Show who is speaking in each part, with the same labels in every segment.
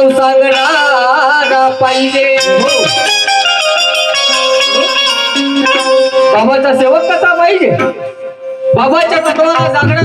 Speaker 1: नाव सांगणारा पाहिजे. बाबाचा सेवक कसा पाहिजे? बाबाच्या तत्वाला सांगणार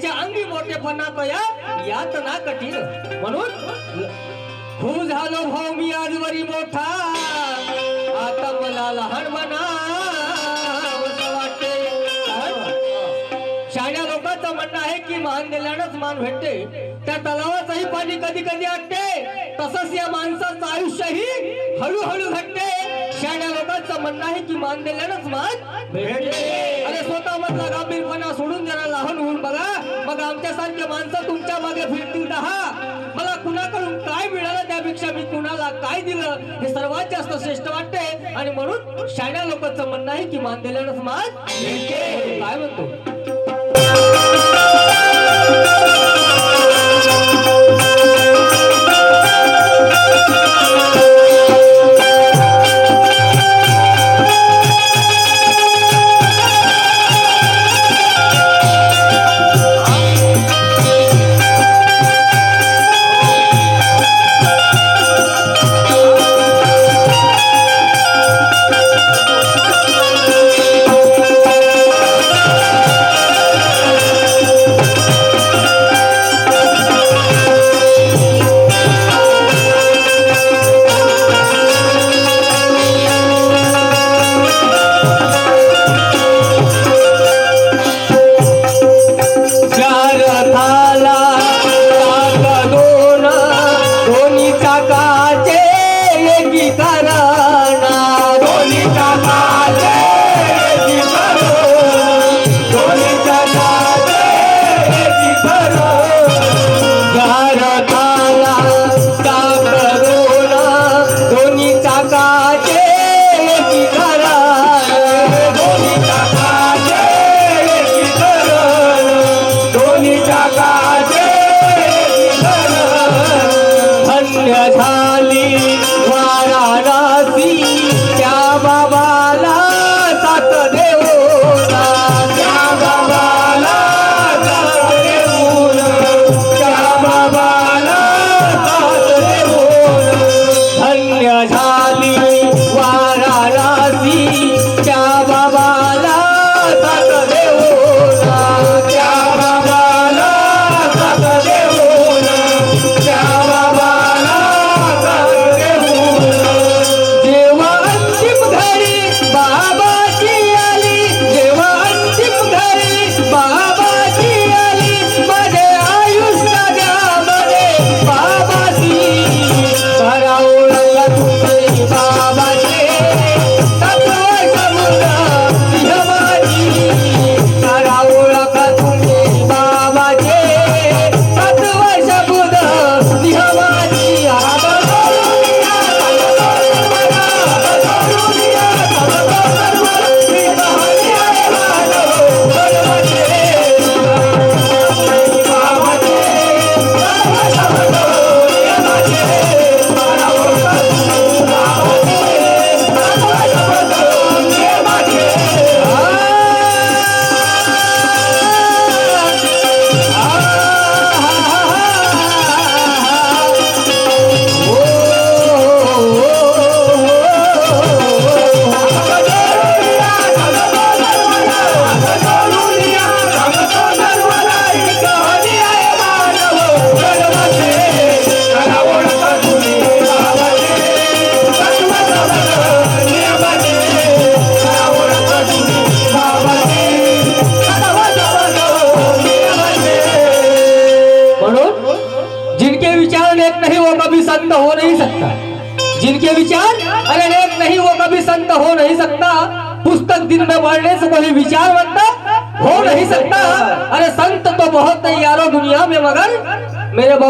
Speaker 1: आणि अंगी मोठेपणा तो या यात ना कठीण. म्हणून खूप झालो भाऊ मी आजवरी मोठा. आता मला लहान म्हणा शाण्या लोकांचं म्हणणं आहे की मान दिल्यानंच मान भेटते. त्या तलावाचंही पाणी कधी कधी आटते. तसंच या माणसाचं आयुष्यही हळूहळू घटते. शाण्या लोकांचं म्हणणं आहे की मान दिल्यानंच मान अरे स्वतः मधला गांभीरपणा सोडून जरा लहान होऊन बघा. मग आमच्यासारखे माणसं तुमच्या मागे फिरतील दहा मला कुणाकडून काय मिळालं त्यापेक्षा मी कुणाला काय दिलं हे सर्वात जास्त श्रेष्ठ वाटते आणि म्हणून शाळ्या लोकांचं म्हणणं आहे की मान दिल्यानंच मान काय म्हणतो?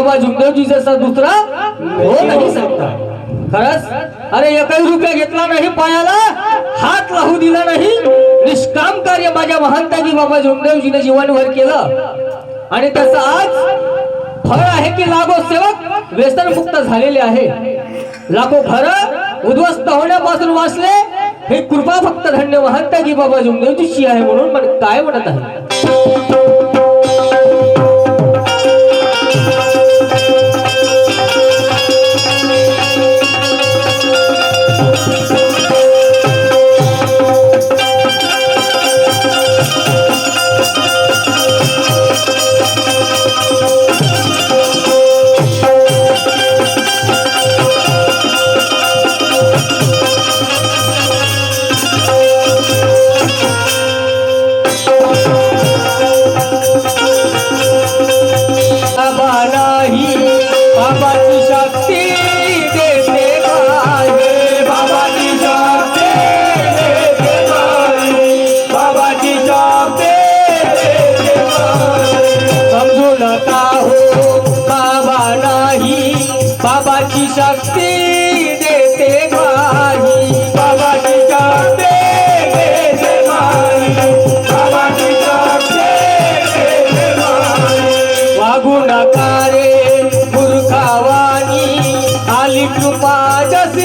Speaker 1: बाबा जुमदेव जी दुसरा हो नाही सांगता? खरंच? अरे एकही रुपया घेतला नाही पायाला हात लावू दिला नाही. निष्काम कार्य माझ्या महंताजी बाबा जुमदेवजीने जीवनभर केलं. आणि त्याचं आज फळ आहे की लागो सेवक व्यसन मुक्त झालेले आहे. लाखो घर उद्ध्वस्त होण्यापासून वाचले. हे कृपा फक्त धन्य महंताजी बाबा जुमदेवजीची आहे म्हणून काय म्हणत आहे? वाला ही बाबा की शक्ति देते प्रकारे मूर्खावानी आली कृपा जसे